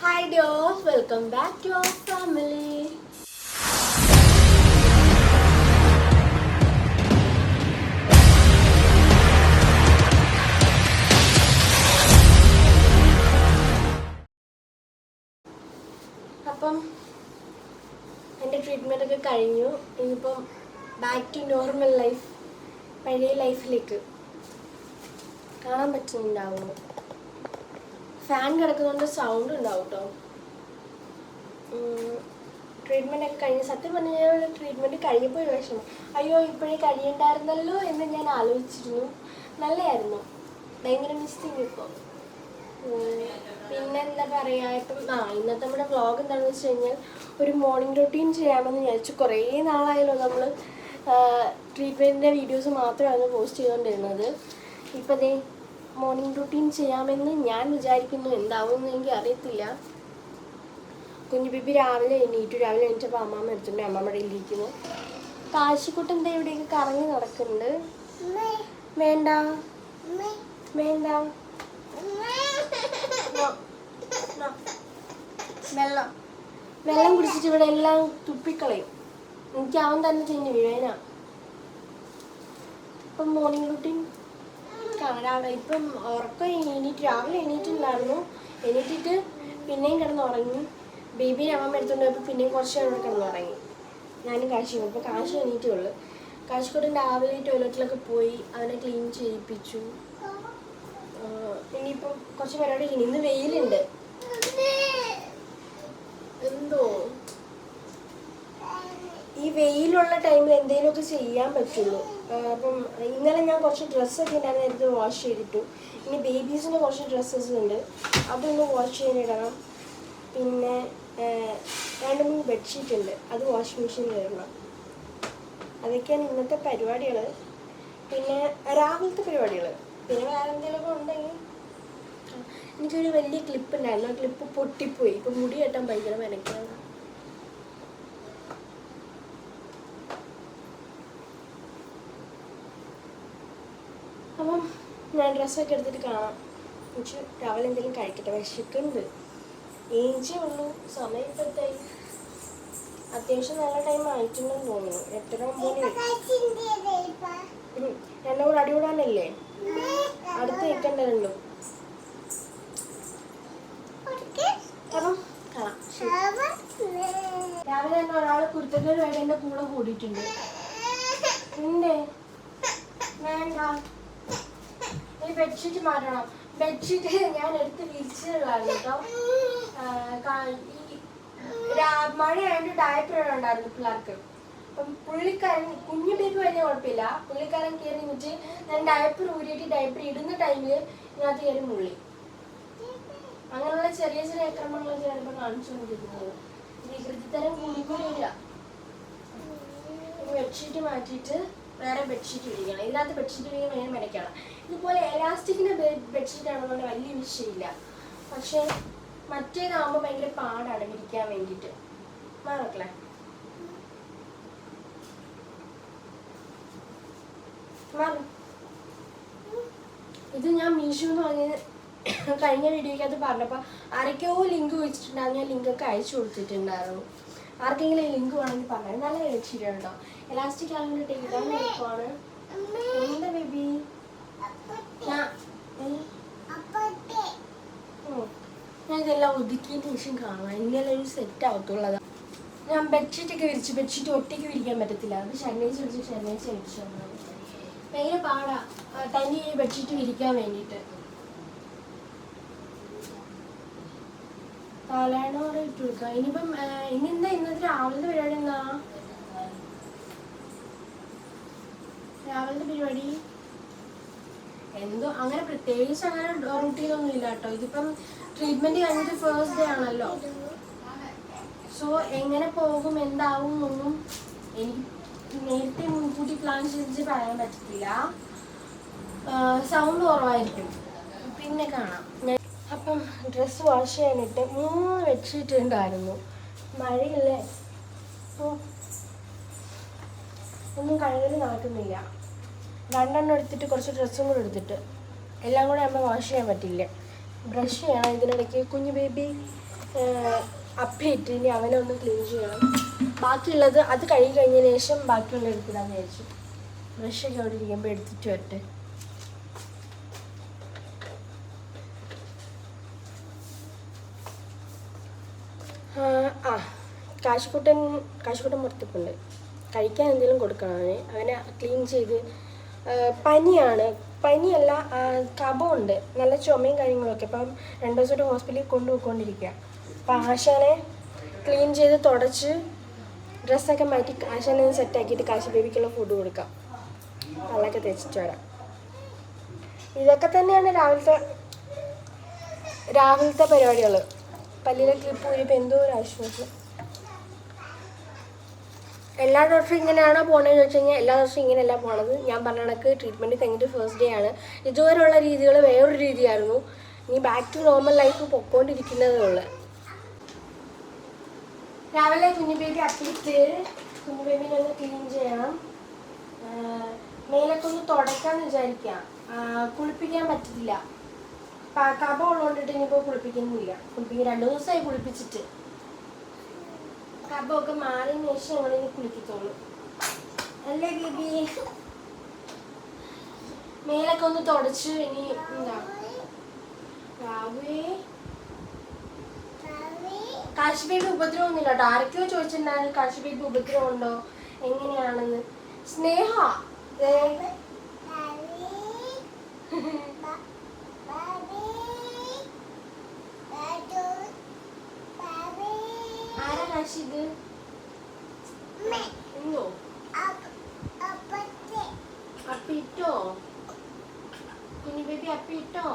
Hi ഡിയോസ് welcome back to our family അപ്പം എന്റെ treatment ഒക്കെ കഴിഞ്ഞു. ഇനിയിപ്പം ബാക്ക് ടു നോർമൽ ലൈഫ് പഴയ ലൈഫിലേക്ക് കാണാൻ പറ്റുന്നുണ്ടാവുന്നു ഫാൻ കിടക്കുന്നതുകൊണ്ട് സൗണ്ട് ഉണ്ടാവും കേട്ടോ ട്രീറ്റ്മെന്റ് ഒക്കെ കഴിഞ്ഞ് സത്യം പറഞ്ഞാൽ ട്രീറ്റ്മെന്റ് കഴിഞ്ഞപ്പോൾ ഒരു വിഷമം. അയ്യോ ഇപ്പോഴേ കഴിയണ്ടായിരുന്നല്ലോ എന്ന് ഞാൻ ആലോചിച്ചിരുന്നു. നല്ലതായിരുന്നു ഭയങ്കര മിസ്സിങ് ഇപ്പോൾ പിന്നെ എന്താ പറയുക ഇപ്പം ആ ഇന്നത്തെ നമ്മുടെ വ്ളോഗ് എന്താണെന്ന് വെച്ച് കഴിഞ്ഞാൽ ഒരു മോർണിംഗ് റൊട്ടീൻ ചെയ്യാമെന്ന് വിചാരിച്ചു കുറേ നാളായല്ലോ നമ്മൾ ട്രീറ്റ്മെന്റിന്റെ വീഡിയോസ് മാത്രമാണ് പോസ്റ്റ് ചെയ്തുകൊണ്ടിരുന്നത് ഇപ്പം ദേ മോർണിംഗ് റുട്ടീൻ ചെയ്യാമെന്ന് ഞാൻ വിചാരിക്കുന്നു. എന്താവും എനിക്ക് അറിയത്തില്ല. കുഞ്ഞു ബിബി രാവിലെ എണീറ്റു. രാവിലെ എണീറ്റപ്പോൾ അമ്മാമ്മ എടുത്തിട്ടുണ്ട് അമ്മമ്മയുടെ ഇരിക്കുന്നു. കാശിക്കുട്ടൻ എന്താ ഇവിടെയൊക്കെ കറങ്ങി നടക്കുന്നുണ്ട്. വേണ്ട. വേണ്ട. വെള്ളം. വെള്ളം കുടിച്ചിട്ട് ഇവിടെ എല്ലാം തുപ്പിക്കളയും. എനിക്ക് അവൻ തന്നെ ചെയ്യുന്നു വിവേന അപ്പം മോർണിംഗ് റൂട്ടീൻ രാവിലെ ഇപ്പം ഉറക്കം എണീറ്റ് രാവിലെ എണീറ്റുണ്ടായിരുന്നു എണീറ്റിട്ട് പിന്നെയും കിടന്ന് ഉറങ്ങി ബേബിനെ അമ്മ എടുത്തുകൊണ്ട് പോയപ്പോൾ പിന്നെയും കുറച്ച് നേരം കിടന്ന് ഉറങ്ങി ഞാനും കാശി ഇപ്പോൾ കാശ് എണീറ്റേ ഉള്ളു. കാശിക്കോട്ടൻ രാവിലെ ടോയ്ലറ്റിലൊക്കെ പോയി അവനെ ക്ലീൻ ചെയ്യിപ്പിച്ചു. ഇനിയിപ്പം കുറച്ച് പരിപാടി ഇനി ഇന്ന് വെയിലുണ്ട്. എന്തോ? ഈ വെയിലുള്ള ടൈമിൽ എന്തെങ്കിലുമൊക്കെ ചെയ്യാൻ പറ്റുള്ളൂ. അപ്പം ഇന്നലെ ഞാൻ കുറച്ച് ഡ്രസ്സൊക്കെ ഉണ്ടായിരുന്നു എടുത്ത് വാഷ് ചെയ്തിട്ടു. ഇനി ബേബീസിന്റെ കുറച്ച് ഡ്രസ്സസ് ഉണ്ട്. അതൊന്ന് വാഷ് ചെയ്യാനിടണം. പിന്നെ രണ്ട് മൂന്ന് ബെഡ്ഷീറ്റ് ഉണ്ട്. അത് വാഷിംഗ് മെഷീനിൽ ഇടണം. അതൊക്കെയാണ് ഇന്നത്തെ പരിപാടികൾ പിന്നെ രാവിലത്തെ പരിപാടികൾ പിന്നെ വേറെ എന്തെങ്കിലുമൊക്കെ ഉണ്ടെങ്കിൽ? എനിക്കൊരു വലിയ ക്ലിപ്പ് ഉണ്ടായിരുന്നു. ആ ക്ലിപ്പ് പൊട്ടിപ്പോയി. ഇപ്പം മുടി കെട്ടാൻ ഭയങ്കര മെനക്കാണ് അപ്പം ഞാൻ ഡ്രസ്സൊക്കെ എടുത്തിട്ട് കാണാം. എനിക്ക് രാവിലെ എന്തെങ്കിലും കഴിക്കട്ടെ. വിശക്കുന്നുണ്ട്. ഏഞ്ചേ ഉള്ളൂ. സമയം ഇപ്പോഴത്തായി അത്യാവശ്യം നല്ല ടൈം ആയിട്ടുണ്ടെന്ന് തോന്നുന്നു. എത്ര ഒമ്പത് എന്നെ കൂടെ അടിപൊളിയാണല്ലേ അടുത്ത് ശരി. രാവിലെ തന്നെ ഒരാൾ കുരുത്തക്കേടുമായിട്ട് എന്റെ കൂടെ കൂടിയിട്ടുണ്ട്. വേണ്ട. ഈ ബെഡ്ഷീറ്റ് മാറ്റണം. ബെഡ്ഷീറ്റ് ഞാൻ എടുത്ത് വിരിച്ചിട്ടുള്ളതാണ് കേട്ടോ. ഈ മഴയായതുകൊണ്ട് ഡയപ്പർ ഉണ്ടായിരുന്നു പിള്ളേർക്ക്. അപ്പം പുള്ളിക്കാരൻ കുഞ്ഞു ബേബി വലിയ കുഴപ്പമില്ല. പുള്ളിക്കാരൻ കയറി നിന്നിട്ട് ഞാൻ ഡയപ്പർ ഊരിയിട്ട് ഡയപ്പർ ഇടുന്ന ടൈമിൽ ഇതിനകത്ത് കയറി മുള്ളി. അങ്ങനെയുള്ള ചെറിയ ചെറിയ അക്രമങ്ങൾ ചിലപ്പോൾ കാണിച്ചുകൊണ്ടിരിക്കുന്നത്. തരം വരിക ബെഡ്ഷീറ്റ് മാറ്റിയിട്ട് വേറെ ബെഡ്ഷീറ്റ് വിരിക്കണം ഇതിനകത്ത് ബെഡ്ഷീറ്റ് വിരിക്കാൻ മെയിൻ മെനക്കാണ് ഇതുപോലെ എലാസ്റ്റിക്കിന്റെ ബെഡ്ഷീറ്റ് ആണെന്നുകൊണ്ട് വലിയ വിഷയമില്ല. പക്ഷേ മറ്റേതാകുമ്പോൾ ഭയങ്കര പാടാണ് വിരിക്കാൻ വേണ്ടിയിട്ട്. മാറക്കളെ മാറും ഇത് ഞാൻ മീഷോ എന്ന് പറഞ്ഞ കഴിഞ്ഞ വീഡിയോയ്ക്കകത്ത് പറഞ്ഞപ്പോൾ ആരൊക്കെയോ ലിങ്ക് വെച്ചിട്ടുണ്ടായിരുന്നു. ഞാൻ ലിങ്കൊക്കെ അയച്ചു കൊടുത്തിട്ടുണ്ടായിരുന്നു. ആർക്കെങ്കിലും ലിങ്ക് വേണമെങ്കിൽ പറഞ്ഞു നല്ല ബെഡ്ഷീറ്റ് കേട്ടോ എലാസ്റ്റിക് ആണെങ്കിൽ ഇടാൻ എളുപ്പമാണ് എന്താ ബേബി? ഞാൻ ഇതെല്ലാം ഒതുക്കിയതിന് ശേഷം കാണാം ഇന്നലെ ഒരു സെറ്റ് ആവത്തുള്ളത്. ഞാൻ ബെഡ്ഷീറ്റ് ഒക്കെ വിരിച്ചു ബെഡ്ഷീറ്റ് ഒറ്റയ്ക്ക് വിരിക്കാൻ പറ്റത്തില്ല. അത് ശനിയാഴ്ച വിളിച്ച് ശനിയാഴ്ച വിളിച്ചു ഭയങ്കര പാടാ. തനി ബെഡ്ഷീറ്റ് വിരിക്കാൻ വേണ്ടിയിട്ട്. ഇന്നത്തെ എന്താ? അങ്ങനെ പ്രത്യേകിച്ച് അങ്ങനെ റൂട്ടീൻ ഒന്നും ഇല്ല കേട്ടോ. ഇതിപ്പം ട്രീറ്റ്മെന്റ് കഴിഞ്ഞിട്ട് ഫേസ്റ്റ് ഡേ ആണല്ലോ. സോ എങ്ങനെ പോകും എന്താവും എന്നൊന്നും എനിക്ക് നേരത്തെ മുൻകൂട്ടി പ്ലാൻ ചെയ്തിട്ട് പറയാൻ പറ്റത്തില്ല. സൗണ്ട് കുറവായിരിക്കും. പിന്നെ കാണാം. ഡ്രസ്സ് വാഷ് ചെയ്യാനിട്ട് മൂന്ന് ബെഡ്ഷീറ്റ് ഉണ്ടായിരുന്നു. മഴയല്ലേ? ഓ. ഒന്നും കഴുകൽ നടക്കുന്നില്ല. രണ്ടെണ്ണം എടുത്തിട്ട് കുറച്ച് ഡ്രസ്സും കൂടെ എടുത്തിട്ട് എല്ലാം കൂടെ നമ്മൾ വാഷ് ചെയ്യാൻ പറ്റില്ല. ബ്രഷ് ചെയ്യണം. ഇതിനിടയ്ക്ക് കുഞ്ഞു ബേബി അപ്പയിട്ട് ഇനി അവനെ ഒന്ന് ക്ലീൻ ചെയ്യണം. ബാക്കിയുള്ളത് അത് കഴുകി കഴിഞ്ഞതിന് ശേഷം ബാക്കിയുള്ള എടുത്തിടാന്ന് വിചാരിച്ചു. ബ്രഷൊക്കെ അവിടെ ഇരിക്കുമ്പോൾ എടുത്തിട്ട് വരട്ടെ. ആ, കാശുക്കുട്ടൻ കാശുക്കുട്ടൻ പുറത്തിപ്പുണ്ട് കഴിക്കാൻ എന്തെങ്കിലും കൊടുക്കണം അവന്. അവനെ ക്ലീൻ ചെയ്ത് പനിയാണ്. പനിയല്ല കഫമുണ്ട്. നല്ല ചുമയും കാര്യങ്ങളൊക്കെ. അപ്പം രണ്ട് ദിവസമായിട്ട് ഹോസ്പിറ്റലിൽ കൊണ്ടുപോയിക്കൊണ്ടിരിക്കുക അപ്പം ആശാനെ ക്ലീൻ ചെയ്ത് തുടച്ച് ഡ്രസ്സൊക്കെ മാറ്റി ആശാനെ സെറ്റാക്കിയിട്ട് കാശി ബേബിക്കുള്ള ഫുഡ് കൊടുക്കാം. നല്ലൊക്കെ തേച്ചിട്ട് വരാം. ഇതൊക്കെ തന്നെയാണ് രാവിലത്തെ രാവിലത്തെ പരിപാടികൾ പല്ലിലെ ക്ലിപ്പ് ഊരിപ്പോൾ എന്തോ ഒരു ആശ്വാസം എല്ലാ ഡോക്ടറും ഇങ്ങനെയാണോ പോകണതെന്ന് വെച്ച് കഴിഞ്ഞാൽ എല്ലാ ദിവസവും ഇങ്ങനെയല്ല പോണത്. ഞാൻ പറഞ്ഞ കണക്ക് ട്രീറ്റ്മെന്റ് കഴിഞ്ഞിട്ട് ഫസ്റ്റ് ഡേ ആണ്. ഇതുവരെയുള്ള രീതികൾ വേറൊരു രീതിയായിരുന്നു. ഇനി ബാക്ക് ടു നോർമൽ ലൈഫ് പൊക്കോണ്ടിരിക്കുന്നതേ ഉള്ളു. രാവിലെ കുഞ്ഞു ബേബി അപ്പിയിട്ട് കുഞ്ഞു ബേബിനെ ഒന്ന് ക്ലീൻ ചെയ്യണം. മേലൊക്കെ ഒന്ന് തുടയ്ക്കാന്ന് വിചാരിക്കാം കുളിപ്പിക്കാൻ പറ്റത്തില്ല. പ- കഫം ഉള്ളതുകൊണ്ടിട്ട് ഇനിയിപ്പോൾ കുളിപ്പിക്കുന്നില്ല. കുളിപ്പിക്കും രണ്ടു ദിവസമായി കുളിപ്പിച്ചിട്ട്. കഫമൊക്കെ മാറിയതിന് ശേഷം ഞങ്ങൾ ഇനി കുളിക്കത്തുള്ളൂ അല്ലേ ബേബി? മേലൊക്കെ ഒന്ന് തുടച്ച് ഇനി എന്താ? രാവേ കാശി ബേബി ഉപദ്രവമൊന്നുമില്ല കേട്ടോ. ആരൊക്കെയോ ചോദിച്ചിട്ടുണ്ടായിരുന്നു കാശി ബേബി ഉപദ്രവം ഉണ്ടോ? എങ്ങനെയാണെന്ന്. സ്നേഹ? ദേ. ആരാ കാശി ഇത് എന്തോ അപ്പിട്ടോ? കുഞ്ഞു ബേബി അപ്പിട്ടോ?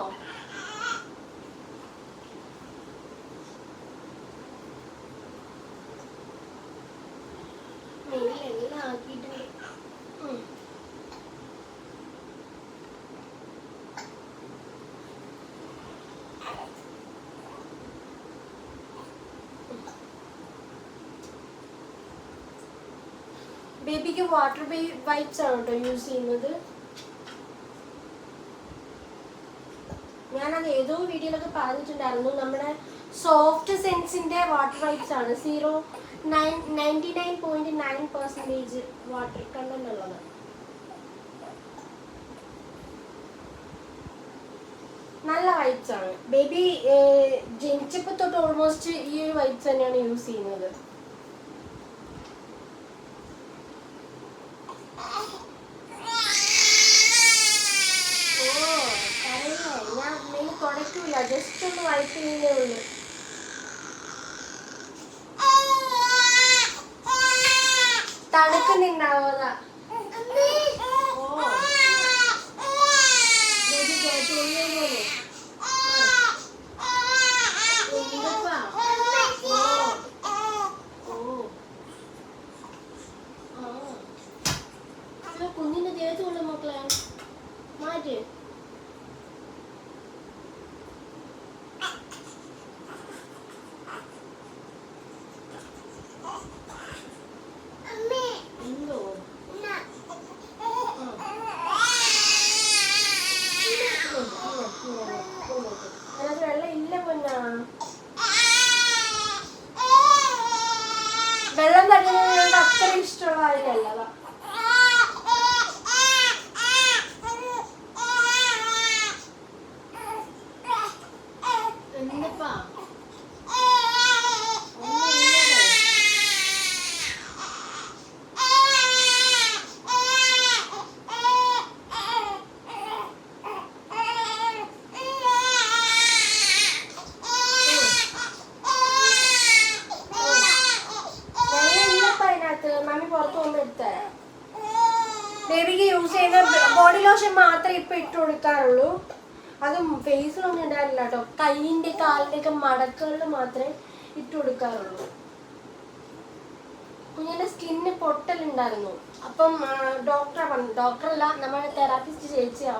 ബേബിക്ക് വാട്ടർ വൈപ്സ് ആണ് കേട്ടോ യൂസ് ചെയ്യുന്നത് ഞാനത് ഏതോ വീഡിയോയിലൊക്കെ പറഞ്ഞിട്ടുണ്ടായിരുന്നു നമ്മുടെ സോഫ്റ്റ് സെൻസിന്റെ വാട്ടർ വൈപ്സ് ആണ് zero nine ninety nine point nine percentage water content ഉള്ളത് നല്ല വൈപ്സ് ആണ് ബേബി ജനിച്ചപ്പോൾ തൊട്ട് ഓൾമോസ്റ്റ് ഈ ഒരു വൈപ്സ് തന്നെയാണ് യൂസ് ചെയ്യുന്നത് ഓ കരയില്ലേ ഞാൻ മെയിൻ തുടയ്ക്കൂല ജസ്റ്റ് ഒന്ന് ചെയ്യുന്നേ ഉള്ളൂ. തണുക്കുന്നുണ്ടാവാ ഓ ബേബി തോന്നിയല്ലേ എന്തുപ്പാ ഓ ഓ ആ ഇത് കുഞ്ഞിന്റെ ദേഹത്ത് മക്കളെ മാറ്റ് എന്തോ അതിനകത്ത് വെള്ളം ഇല്ല പൊന്നാ വെള്ളം തട്ടുന്നത് അത്ര ഇഷ്ടമുള്ള കാര്യമല്ല അതാ എന്തിപ്പാ ഒന്നുമില്ലല്ലോ. വെള്ളം ഇല്ലപ്പാ അതിനകത്ത് മമ്മി പുറത്ത് പോകുമ്പോ എടുത്തരാം ബേബിക്ക് യൂസ് ചെയ്യുന്ന ബോഡി ലോഷൻ മാത്രമേ ഇപ്പൊ ഇട്ട് കൊടുക്കാറുള്ളൂ അതും ഫേസിലൊന്നും ഇടാറില്ല കേട്ടോ കൈയിന്റെ കാലിന്റെ ഒക്കെ മടക്കുകളിൽ മാത്രമേ ഇട്ട് കൊടുക്കാറുള്ളൂ കുഞ്ഞിന്റെ സ്കിന്നിന് പൊട്ടലുണ്ടായിരുന്നു അപ്പം ഡോക്ടറെ പറഞ്ഞു ഡോക്ടറല്ല നമ്മുടെ തെറാപ്പിസ്റ്റ് ചേച്ചിയാ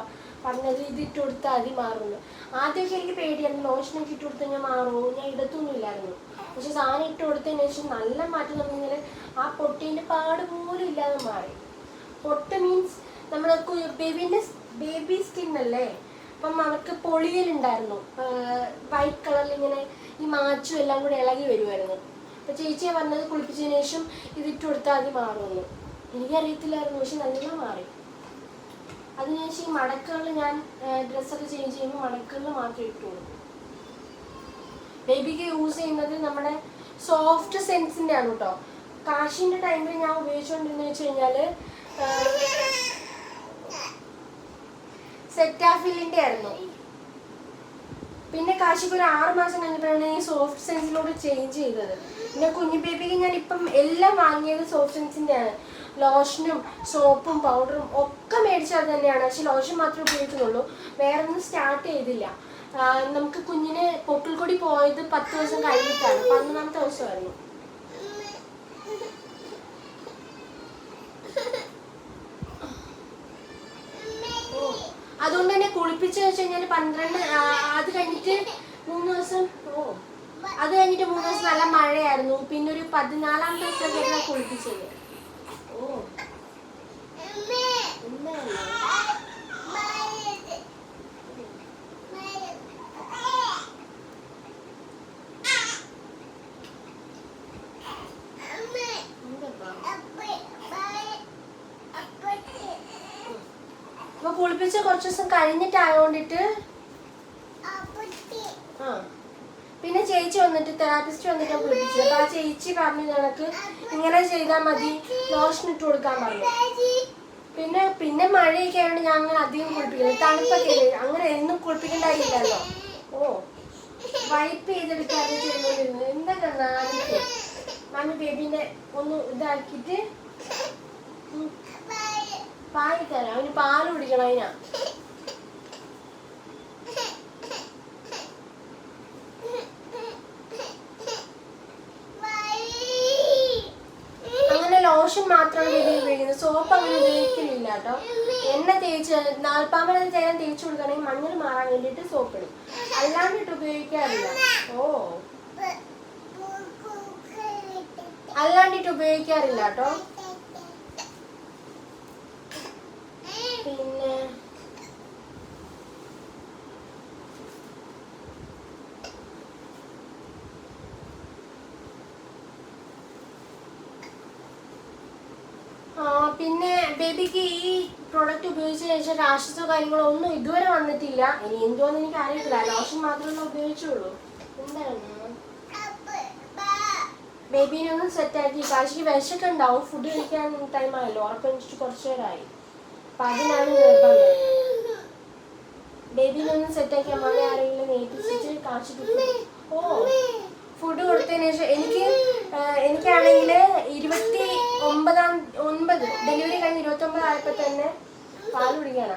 പറഞ്ഞത് ഇത് ഇട്ട് കൊടുത്താൽ അതി മാറുന്നു. ആദ്യമൊക്കെ എനിക്ക് പേടിയായിരുന്നു. ലോഷനൊക്കെ ഇട്ട് കൊടുത്താൽ ഞാൻ മാറുമോ ഞാൻ ഇടത്തൊന്നുമില്ലായിരുന്നു പക്ഷെ സാധനം ഇട്ട് കൊടുത്തതിന് ശേഷം നല്ല മാറ്റം തന്നെങ്കിൽ ആ പൊട്ടീന്റെ പാട് പോലും ഇല്ലാതെ മാറി. പൊട്ട് മീൻസ് നമ്മുടെ ബേബീന്റെ ബേബി സ്കിൻ അല്ലേ? അപ്പം അവർക്ക് പൊളിയലുണ്ടായിരുന്നു. വൈറ്റ് കളറിൽ ഇങ്ങനെ ഈ മാച്ചും എല്ലാം കൂടി ഇളകി വരുമായിരുന്നു അപ്പം ചേച്ചിയെ പറഞ്ഞത് കുളിപ്പിച്ചതിന് ശേഷം ഇതിട്ട് കൊടുത്താൽ അത് മാറുമെന്ന് എനിക്കറിയത്തില്ലായിരുന്നു പക്ഷെ നല്ല മാറി. അതിനുശേഷം ഈ മടക്കുകളിൽ ഞാൻ ഡ്രസ്സൊക്കെ ചേഞ്ച് ചെയ്യുമ്പോൾ മടക്കുകളിൽ മാത്രം ഇട്ടുള്ളൂ. കൊടുക്കും ബേബിക്ക് യൂസ് ചെയ്യുന്നത് നമ്മുടെ സോഫ്റ്റ് സെൻസിന്റെ ആണ് കേട്ടോ. കാശിന്റെ ടൈമിൽ ഞാൻ ഉപയോഗിച്ചുകൊണ്ടിരുന്നത് വെച്ച് കഴിഞ്ഞാൽ സെറ്റാഫിലിന്റെ ആയിരുന്നു. പിന്നെ കാശിക്ക് ഒരു ആറ് മാസം കഴിഞ്ഞപ്പോഴാണ് ഈ സോഫ്റ്റ് സെൻസിലോട് ചേഞ്ച് ചെയ്തത്. പിന്നെ കുഞ്ഞു ബേബിക്ക് ഞാൻ ഇപ്പം എല്ലാം വാങ്ങിയത് സോഫ്റ്റ് സെൻസിന്റെ ആണ് ലോഷനും സോപ്പും പൗഡറും ഒക്കെ മേടിച്ചത് തന്നെയാണ്. പക്ഷെ ലോഷൻ മാത്രമേ ഉപയോഗിക്കുന്നുള്ളൂ. വേറെ ഒന്നും സ്റ്റാർട്ട് ചെയ്തില്ല നമുക്ക് കുഞ്ഞിന് പൊക്കിൾക്കൊടി പോയത് പത്ത് ദിവസം കഴിഞ്ഞിട്ടാണ്. പതിനൊന്നാമത്തെ ദിവസമായിരുന്നു. അതുകൊണ്ട് തന്നെ കുളിപ്പിച്ച് വെച്ച് കഴിഞ്ഞാൽ പന്ത്രണ്ട് അത് കഴിഞ്ഞിട്ട് മൂന്ന് ദിവസം ഓ. അത് കഴിഞ്ഞിട്ട് മൂന്ന് ദിവസം നല്ല മഴയായിരുന്നു. പിന്നെ ഒരു പതിനാലാം ദിവസമൊക്കെ കുളിപ്പിച്ചത്. ഓ. അപ്പൊ കുളിപ്പിച്ച് കുറച്ച് ദിവസം കഴിഞ്ഞിട്ടായോണ്ടിട്ട്? ആ. പിന്നെ ചേച്ചി വന്നിട്ട് തെറാപ്പിസ്റ്റ് വന്നിട്ട് കുളിപ്പിച്ചത് അപ്പൊ ആ ചേച്ചി പറഞ്ഞു ഞങ്ങൾക്ക് ഇങ്ങനെ ചെയ്താൽ മതി. ലോഷൻ ഇട്ട് കൊടുക്കാൻ പറഞ്ഞു. പിന്നെ പിന്നെ മഴയൊക്കെ ആയതുകൊണ്ട് ഞാൻ അങ്ങനെ അധികം കുളിപ്പിക്കില്ല തണുപ്പൊക്കെ അങ്ങനെ എന്നും കുളിപ്പിക്കണ്ടായില്ലല്ലോ ഓ വൈപ്പ് ചെയ്തെടുക്കാതെ ചെയ്യുന്നു എന്താ കണ്ണാടിക്ക് മമ്മി ബേബിന്റെ ഒന്ന് ഇതാക്കിയിട്ട് ഉം, പാൽ തരാം. അവന് പാൽ കുടിക്കണം അതിനാ അങ്ങനെ ലോഷൻ മാത്രമാണ് ബേബി ഉപയോഗിക്കുന്നത്. സോപ്പ് അങ്ങനെ ഉപയോഗിക്കുന്നില്ല കേട്ടോ. എണ്ണ തേച്ച് നാൽപ്പാമര തേൻ തേച്ച് കൊടുക്കണമെങ്കിൽ മഞ്ഞൾ മാറാൻ വേണ്ടിയിട്ട് സോപ്പ് ഇടും. അല്ലാണ്ടിട്ട് ഉപയോഗിക്കാറില്ല. ഓ. അല്ലാണ്ടിട്ട് ഉപയോഗിക്കാറില്ല കേട്ടോ പിന്നെ ആ, പിന്നെ ബേബിക്ക് ഈ പ്രൊഡക്റ്റ് ഉപയോഗിച്ചതിന് ശേഷം രാക്ഷസോ കാര്യങ്ങളൊന്നും ഇതുവരെ വന്നിട്ടില്ല. ഇനി എന്തോന്ന് എനിക്ക് അറിയത്തില്ല. ലോഷൻ മാത്രമേ ഉപയോഗിച്ചുള്ളൂ. എന്താണ്? ബേബീനെ ഒന്ന് സെറ്റാക്കി കാശിക്ക് വിശക്കെ ഉണ്ടാവും. ഫുഡ് കഴിക്കാൻ ടൈം ആയല്ലോ. ഉറപ്പിച്ചിട്ട് കുറച്ചു നേരമായി. അപ്പൊ അതിനാണ് നിർബന്ധം ബേബീനെ ഒന്ന് സെറ്റാക്കി അമ്മ ആരെങ്കിലും നേപ്പിച്ചിട്ട് കാശിക്ക് ഓ. ഫുഡ് കൊടുത്തതിന് ശേഷം എനിക്ക് എനിക്കാണെങ്കിൽ ഇരുപത്തി ഒമ്പതാം ഒൻപത് ഡെലിവറി കഴിഞ്ഞ് ഇരുപത്തി ഒമ്പത് ആയപ്പോൾ തന്നെ പാൽ കുടിക്കാനാ.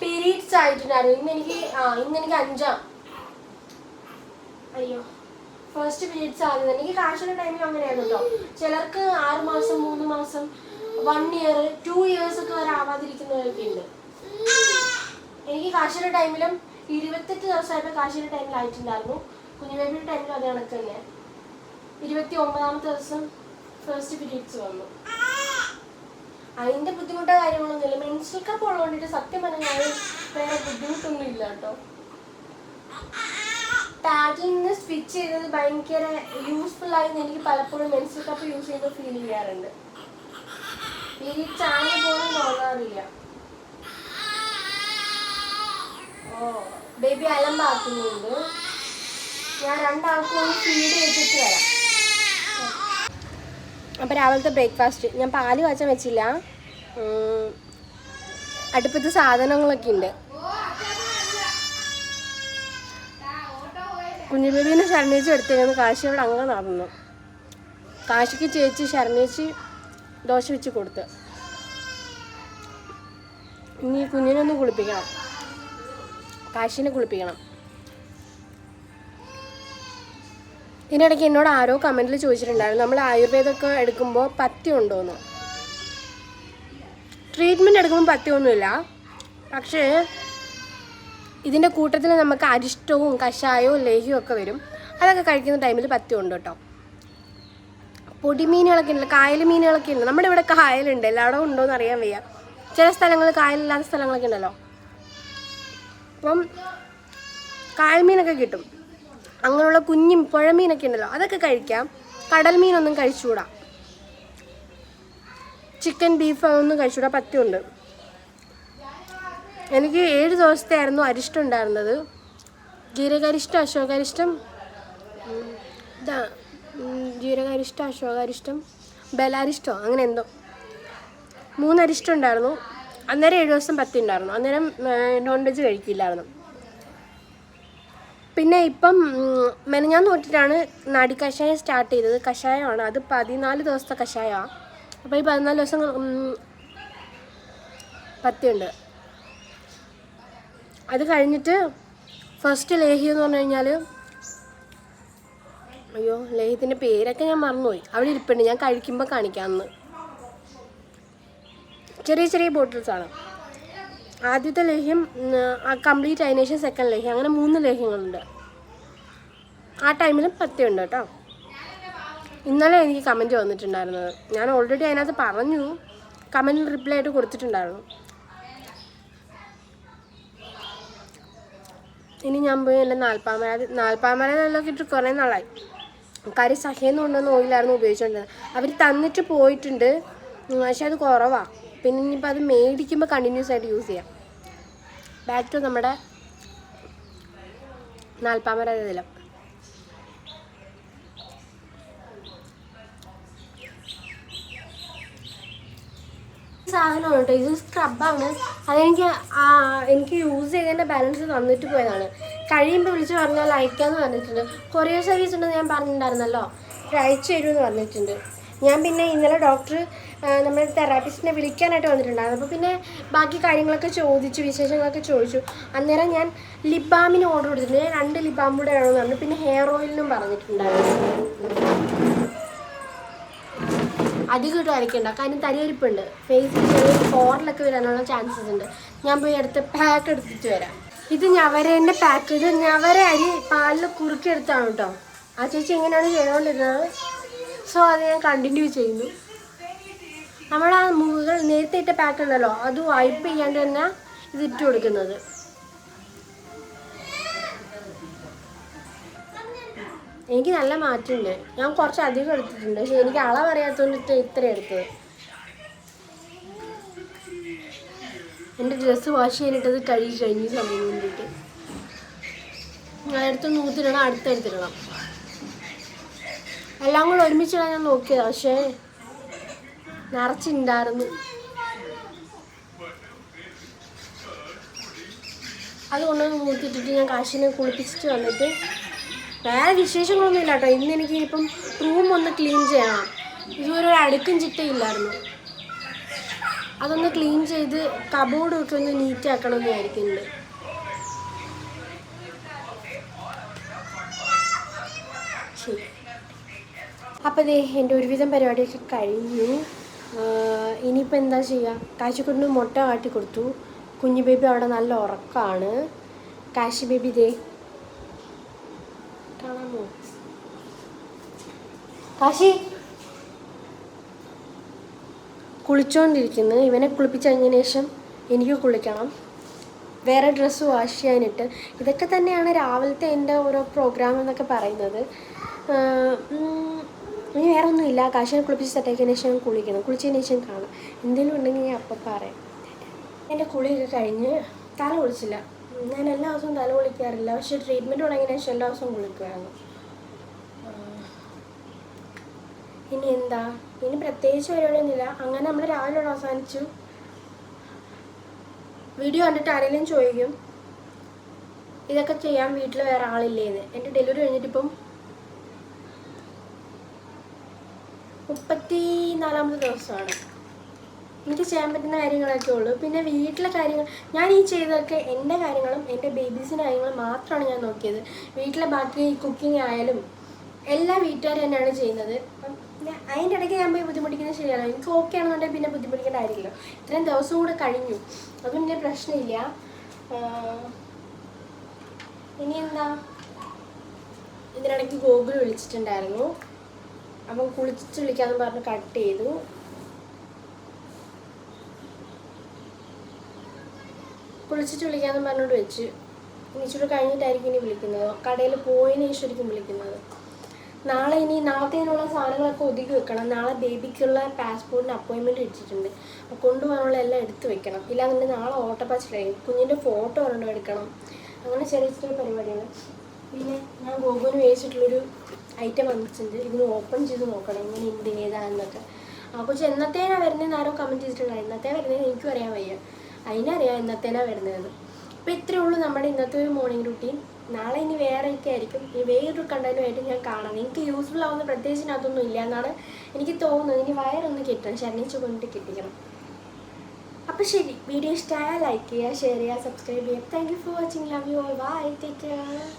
പീരീഡ്സ് ആയിട്ടുണ്ടായിരുന്നു. ഇന്ന് എനിക്ക് ആ ഇന്ന് എനിക്ക് അഞ്ചാം. അയ്യോ. ഫസ്റ്റ് പീരീഡ്സ് ആകുന്നത് എനിക്ക് കാശുള്ള ടൈമിൽ അങ്ങനെയായിരുന്നു കേട്ടോ ചിലർക്ക് ആറ് മാസം മൂന്ന് മാസം വൺ ഇയർ ടു ഇയേഴ്സ് ഒക്കെ വരെ ആവാതിരിക്കുന്നവരൊക്കെ ഉണ്ട്. എനിക്ക് കാശിയുടെ ടൈമിലും ഇരുപത്തെട്ട് ദിവസമായപ്പോൾ കാശിയുടെ ടൈമിൽ ആയിട്ടുണ്ടായിരുന്നു കുഞ്ഞുബേബിയുടെ ടൈമിലും അതേ കണക്ക് തന്നെ ഇരുപത്തി ഒമ്പതാമത്തെ ദിവസം ഫസ്റ്റ് പീരീഡ്സ് വന്നു. അതിന്റെ ബുദ്ധിമുട്ട കാര്യങ്ങളൊന്നുമില്ല മെൻസ്ട്രൽ കപ്പ് ഉള്ളതുകൊണ്ടിട്ട് സത്യം പറഞ്ഞാൽ വേറെ ബുദ്ധിമുട്ടൊന്നും ഇല്ല കേട്ടോ. ടാഗിൽ നിന്ന് സ്വിച്ച് ചെയ്തത് ഭയങ്കര യൂസ്ഫുൾ ആയിരുന്നു. എനിക്ക് പലപ്പോഴും മെൻസ്ട്രൽ കപ്പ് യൂസ് ചെയ്ത് ഫീൽ ചെയ്യാറുണ്ട്. ഈ ആയ പോലും തോന്നാറില്ല. ഓ ബേബി അലമ്പാക്കുന്നുണ്ട്. ഞാൻ ചെയ്തിട്ട് വരാം. അപ്പോൾ രാവിലത്തെ ബ്രേക്ക്ഫാസ്റ്റ് ഞാൻ പാൽ കാച്ചാൻ വെച്ചില്ല. അടുപ്പത്ത് സാധനങ്ങളൊക്കെ ഉണ്ട്. കുഞ്ഞുബേബീനെ ശരണേച്ചി എടുത്തേന്ന് കാശി അവിടെ അങ്ങ് നടന്നു. കാശിക്ക് ചേച്ചി ശരണേച്ചി ദോശ വെച്ച് കൊടുത്ത്. ഇനി കുഞ്ഞിനെ ഒന്ന് കുളിപ്പിക്കണം. കാശിനെ കുളിപ്പിക്കണം. ഇതിനിടയ്ക്ക് എന്നോട് ആരോ കമന്റിൽ ചോദിച്ചിട്ടുണ്ടായിരുന്നു. നമ്മൾ ആയുർവേദമൊക്കെ എടുക്കുമ്പോൾ പത്തി ഉണ്ടോയെന്ന് ട്രീറ്റ്മെന്റ് എടുക്കുമ്പോൾ പഥ്യമൊന്നുമില്ല പക്ഷേ ഇതിന്റെ കൂട്ടത്തിൽ നമുക്ക് അരിഷ്ടവും കഷായവും ലേഹ്യവും ഒക്കെ വരും. അതൊക്കെ കഴിക്കുന്ന ടൈമിൽ പഥ്യം ഉണ്ട് കേട്ടോ. പൊടിമീനുകളൊക്കെ ഉണ്ട് കായൽ മീനുകളൊക്കെ ഉണ്ട്. നമ്മുടെ ഇവിടെ കായലുണ്ട്. എല്ലായിടവും ഉണ്ടോയെന്ന് അറിയാൻ വയ്യ. ചില സ്ഥലങ്ങൾ കായലില്ലാത്ത സ്ഥലങ്ങളൊക്കെ ഉണ്ടല്ലോ. അപ്പം കായൽ മീനൊക്കെ കിട്ടും. അങ്ങനെയുള്ള കുഞ്ഞു പുഴമീനൊക്കെ ഉണ്ടല്ലോ അതൊക്കെ കഴിക്കാം. കടൽ മീനൊന്നും കഴിച്ചുകൂടാ. ചിക്കൻ ബീഫ് അതൊന്നും കഴിച്ചുകൂടാ പറ്റുമുണ്ട്. എനിക്ക് ഏഴ് ദിവസത്തെ ആയിരുന്നു അരിഷ്ടം ഉണ്ടായിരുന്നത്. ജീരകരിഷ്ടം അശോകരിഷ്ടം ജീരകരിഷ്ടം അശോകരിഷ്ടം ബലാരിഷ്ടോ അങ്ങനെ എന്തോ. മൂന്നരിഷ്ടം ഉണ്ടായിരുന്നു. അന്നേരം ഏഴ് ദിവസം പത്തി ഉണ്ടായിരുന്നു അന്നേരം നോൺ വെജ് കഴിക്കില്ലായിരുന്നു. പിന്നെ ഇപ്പം മെനഞ്ഞാൻ നോട്ടിട്ടാണ് നാടി കഷായം സ്റ്റാർട്ട് ചെയ്തത്. കഷായമാണ്. അത് പതിനാല് ദിവസത്തെ കഷായമാണ് അപ്പോൾ ഈ പതിനാല് ദിവസം പത്തിയുണ്ട്. അത് കഴിഞ്ഞിട്ട് ഫസ്റ്റ് ലേഹി എന്ന് പറഞ്ഞു കഴിഞ്ഞാൽ അയ്യോ ലേഹ്യത്തിന്റെ പേരൊക്കെ ഞാൻ മറന്നുപോയി. അവിടെ ഇരിപ്പുണ്ട്. ഞാൻ കഴിക്കുമ്പോൾ കാണിക്കാമെന്ന് ചെറിയ ചെറിയ ബോട്ടിൽസാണ് ആദ്യത്തെ ലേഹ്യം കംപ്ലീറ്റ് അതിന് ശേഷം സെക്കൻഡ് ലേഹ്യം. അങ്ങനെ മൂന്ന് ലേഹ്യങ്ങളുണ്ട്. ആ ടൈമിൽ പത്തിയുണ്ട് കേട്ടോ. ഇന്നലെ എനിക്ക് കമന്റ് വന്നിട്ടുണ്ടായിരുന്നത്. ഞാൻ ഓൾറെഡി അതിനകത്ത് പറഞ്ഞു. കമന്റ് റിപ്ലൈ ആയിട്ട് കൊടുത്തിട്ടുണ്ടായിരുന്നു. ഇനി ഞാൻ പോയി എന്റെ നാൽപ്പാമര നാൽപ്പാമര നല്ലൊക്കെ ഇട്ട് കുറേ നാളായി. കാര്യം സഹേന്ന് കൊണ്ടുവന്ന ഓയിലായിരുന്നു ഉപയോഗിച്ചുകൊണ്ടിരുന്നത് അവർ തന്നിട്ട് പോയിട്ടുണ്ട്. പക്ഷെ അത് കുറവാണ് പിന്നെ ഇനിയിപ്പോൾ അത് മേടിക്കുമ്പോൾ കണ്ടിന്യൂസ് ആയിട്ട് യൂസ് ചെയ്യാം. ബാക്ക് ടു നമ്മുടെ നാൽപ്പാമര ഇതിലും സാധനമാണ് കേട്ടോ. ഇത് സ്ക്രബാണ് അതെനിക്ക് എനിക്ക് യൂസ് ചെയ്തതിന്റെ ബാലൻസ് തന്നിട്ട് പോയതാണ്. കഴിയുമ്പോൾ വിളിച്ച് പറഞ്ഞാൽ അയക്കാമെന്ന് പറഞ്ഞിട്ടുണ്ട്. കൊറിയർ സർവീസ് ഉണ്ടെന്ന് ഞാൻ പറഞ്ഞിട്ടുണ്ടായിരുന്നല്ലോ. അയച്ചു തരുമെന്ന് പറഞ്ഞിട്ടുണ്ട്. ഞാൻ പിന്നെ ഇന്നലെ ഡോക്ടർ നമ്മുടെ തെറാപ്പിസ്റ്റിനെ വിളിക്കാനായിട്ട് വന്നിട്ടുണ്ടായിരുന്നു. അപ്പോൾ പിന്നെ ബാക്കി കാര്യങ്ങളൊക്കെ ചോദിച്ചു വിശേഷങ്ങളൊക്കെ ചോദിച്ചു. അന്നേരം ഞാൻ ലിപ് ബാമിന് ഓർഡർ കൊടുത്തിട്ടുണ്ട്. ഞാൻ രണ്ട് ലിബാം ബാം കൂടെ വേണമെന്ന് പറഞ്ഞു. പിന്നെ ഹെയർ ഓയിലിനും പറഞ്ഞിട്ടുണ്ടായിരുന്നു. അധികം ഇട്ട് അരയ്ക്കണ്ട കാര്യം തരിയരിപ്പുണ്ട് ഫേസ് ചെറിയ ഫോറിലൊക്കെ വരാനുള്ള ചാൻസസ് ഉണ്ട്. ഞാൻ പോയി അടുത്ത് പാക്ക് എടുത്തിട്ട് വരാം. ഇത് ഞവരേന്റെ പാക്ക് ഇത് ഞവര അരി പാലിൽ കുറുക്കിയെടുത്താണ് കേട്ടോ. ആ ചേച്ചി എങ്ങനെയാണ് ചെയ്തുകൊണ്ടിരുന്നത് സോ അത് ഞാൻ കണ്ടിന്യൂ ചെയ്യുന്നു. നമ്മൾ ആ മുകൾ നേരത്തെ ഇട്ട പാക്ക് ഉണ്ടല്ലോ അത് വൈപ്പ് ചെയ്യാണ്ട് തന്നെ ഇത് ഇട്ട് കൊടുക്കുന്നത്. എനിക്ക് നല്ല മാറ്റമുണ്ട്. ഞാൻ കുറച്ച് അധികം എടുത്തിട്ടുണ്ട്. പക്ഷെ എനിക്ക് അളവ് അറിയാത്തതുകൊണ്ട് ഇത്ര എടുത്തത്. എന്റെ ഡ്രസ്സ് വാഷ് ചെയ്യാനിട്ടത് കഴുകി കഴിഞ്ഞ് സമയം വേണ്ടിയിട്ട്. ഞാൻ എടുത്ത് നൂറ്റിരണം അടുത്തെടുത്തിടണം എല്ലാം കൂടെ ഒരുമിച്ചിടാൻ ഞാൻ നോക്കിയത് പക്ഷേ നിറച്ചിണ്ടായിരുന്നു. അത് കൊണ്ടുവന്ന് നൂത്തിട്ടിട്ട് ഞാൻ കാശിനെ കുളിപ്പിച്ചിട്ട് വന്നിട്ട് വേറെ വിശേഷങ്ങളൊന്നും ഇല്ല കേട്ടോ ഇന്ന് എനിക്ക് ഇപ്പം റൂം ഒന്ന് ക്ലീൻ ചെയ്യണം. ഇതുവരെ ഒരു അടുക്കും ചിട്ടയില്ലായിരുന്നു അതൊന്ന് ക്ലീൻ ചെയ്ത് കബോർഡ് ഒക്കെ ഒന്ന് നീറ്റ് ആക്കണം എന്ന് വിചാരിക്കുന്നുണ്ട് ശരി അപ്പോൾ ദേ എന്റെ ഒരുവിധം പരിപാടിയൊക്കെ കഴിഞ്ഞു. ഇനിയിപ്പോൾ എന്താ ചെയ്യുക കാശിക്കുണ്ട് മുട്ട കാട്ടി കൊടുത്തു. കുഞ്ഞു ബേബി അവിടെ നല്ല ഉറക്കമാണ് കാശി ബേബി ദേ കാണാമോ കാശി കുളിച്ചോണ്ടിരിക്കുന്നു. ഇവനെ കുളിപ്പിച്ചതിന് ശേഷം എനിക്ക് കുളിക്കണം. വേറെ ഡ്രസ്സ് വാഷ് ചെയ്യാനിട്ട്. ഇതൊക്കെ തന്നെയാണ് രാവിലത്തെ എന്റെ ഓരോ പ്രോഗ്രാം എന്നൊക്കെ പറയുന്നത്. ഇനി വേറെ ഒന്നുമില്ല. കാശിനെ കുളിപ്പിച്ച് സെറ്റാക്കിയതിന് ശേഷം കുളിക്കണം. കുളിച്ചതിന് ശേഷം കാണാം. എന്തെങ്കിലും ഉണ്ടെങ്കിൽ ഞാൻ അപ്പം പറയാം. എന്റെ കുളിയൊക്കെ കഴിഞ്ഞ് തല കുളിച്ചില്ല. ഞാൻ എല്ലാ ദിവസവും തല കുളിക്കാറില്ല. പക്ഷെ ട്രീറ്റ്മെന്റ് തുടങ്ങിയതിന് ശേഷം എല്ലാ ദിവസവും കുളിക്കുമായിരുന്നു. ഇനി എന്താ? ഇനി പ്രത്യേകിച്ച് പരിപാടിയൊന്നുമില്ല. അങ്ങനെ നമ്മൾ രാവിലെ അവസാനിച്ചു. വീഡിയോ കണ്ടിട്ട് ആരെങ്കിലും ചോദിക്കും ഇതൊക്കെ ചെയ്യാൻ വീട്ടിൽ വേറെ ആളില്ലേന്ന് എന്റെ ഡെലിവറി കഴിഞ്ഞിട്ടിപ്പം മുപ്പത്തി നാലാമത്തെ ദിവസമാണ്. എനിക്ക് ചെയ്യാൻ പറ്റുന്ന കാര്യങ്ങളൊക്കെ ഉള്ളൂ. പിന്നെ വീട്ടിലെ കാര്യങ്ങൾ ഞാൻ ഈ ചെയ്തതൊക്കെ എന്റെ കാര്യങ്ങളും എന്റെ ബേബീസിന്റെ കാര്യങ്ങളും മാത്രമാണ് ഞാൻ നോക്കിയത്. വീട്ടിലെ ബാക്കി കുക്കിംഗ് ആയാലും എല്ലാ വീട്ടുകാരും തന്നെയാണ് ചെയ്യുന്നത്. പിന്നെ അതിന്റെ ഇടയ്ക്ക് ഞാൻ പോയി ബുദ്ധിമുട്ടിക്കുന്നത് ശരിയാണ് എനിക്ക് ഓക്കെ ആണെന്നുണ്ടെങ്കിൽ പിന്നെ ബുദ്ധിമുട്ടിക്കേണ്ട കാര്യമില്ല. ഇത്രയും ദിവസം കൂടെ കഴിഞ്ഞു. അതും പിന്നെ പ്രശ്നമില്ല. ഇനി എന്താ ഇതിനിടയ്ക്ക് ഗോകുൽ വിളിച്ചിട്ടുണ്ടായിരുന്നു. അപ്പം കുളിച്ചിട്ട് വിളിക്കാമെന്ന് പറഞ്ഞ് കട്ട് ചെയ്തു. കുളിച്ചിട്ട് വിളിക്കാമെന്ന് പറഞ്ഞോണ്ട് വെച്ച്. ഇനിച്ചൂടെ കഴിഞ്ഞിട്ടായിരിക്കും ഇനി വിളിക്കുന്നത്. കടയിൽ പോയതിന് ശേഷമായിരിക്കും വിളിക്കുന്നത്. നാളെ ഇനി നാളത്തേനുള്ള സാധനങ്ങളൊക്കെ ഒതുക്കി വെക്കണം. നാളെ ബേബിക്കുള്ള പാസ്പോർട്ടിന് അപ്പോയിൻമെന്റ് വെച്ചിട്ടുണ്ട് അപ്പോൾ കൊണ്ടുപോകാനുള്ള എല്ലാം എടുത്ത് വെക്കണം. ഇല്ലാന്നുണ്ടെങ്കിൽ നാളെ ഓട്ടപ്പാച്ചിലായി കുഞ്ഞിന്റെ ഫോട്ടോ ഒരെണ്ണം എടുക്കണം. അങ്ങനെ ചെറിയ ചെറിയ പരിപാടികൾ പിന്നെ ഞാൻ ഗോകുവിന് വേടിച്ചിട്ടുള്ളൊരു ഐറ്റം വന്നിട്ടുണ്ട് ഇതിന് ഓപ്പൺ ചെയ്ത് നോക്കണം. എങ്ങനെയുണ്ട് ഏതാണെന്നൊക്കെ. ആ കൊച്ചു എന്നത്തേനാ വരുന്നതെന്ന് ആരോ കമന്റ് ചെയ്തിട്ടുണ്ടായി. ഇന്നത്തെ വരുന്നതെന്ന് എനിക്കും അറിയാൻ വയ്യ. അതിനറിയാം എന്നത്തേനാ വരുന്നതെന്ന് അപ്പോൾ ഇത്രയേ ഉള്ളൂ നമ്മുടെ ഇന്നത്തെ ഒരു മോർണിംഗ് റുട്ടീൻ നാളെ ഇനി വേറെ ഒക്കെ ആയിരിക്കും. ഇനി വേറൊരു കണ്ടന്റുമായിട്ട് ഞാൻ കാണാം. എനിക്ക് യൂസ്ഫുൾ ആവുന്ന പ്രത്യേകിച്ച് അതൊന്നും ഇല്ല എന്നാണ് എനിക്ക് തോന്നുന്നത്. ഇനി വയറൊന്ന് കിട്ടണം. ശരണിച്ച് കൊണ്ടിട്ട് കിട്ടിക്കണം. അപ്പോൾ ശരി. വീഡിയോ ഇഷ്ടമായാൽ ലൈക്ക് ചെയ്യുക ഷെയർ ചെയ്യുക സബ്സ്ക്രൈബ് ചെയ്യുക. Thank you for watching love you all bye take care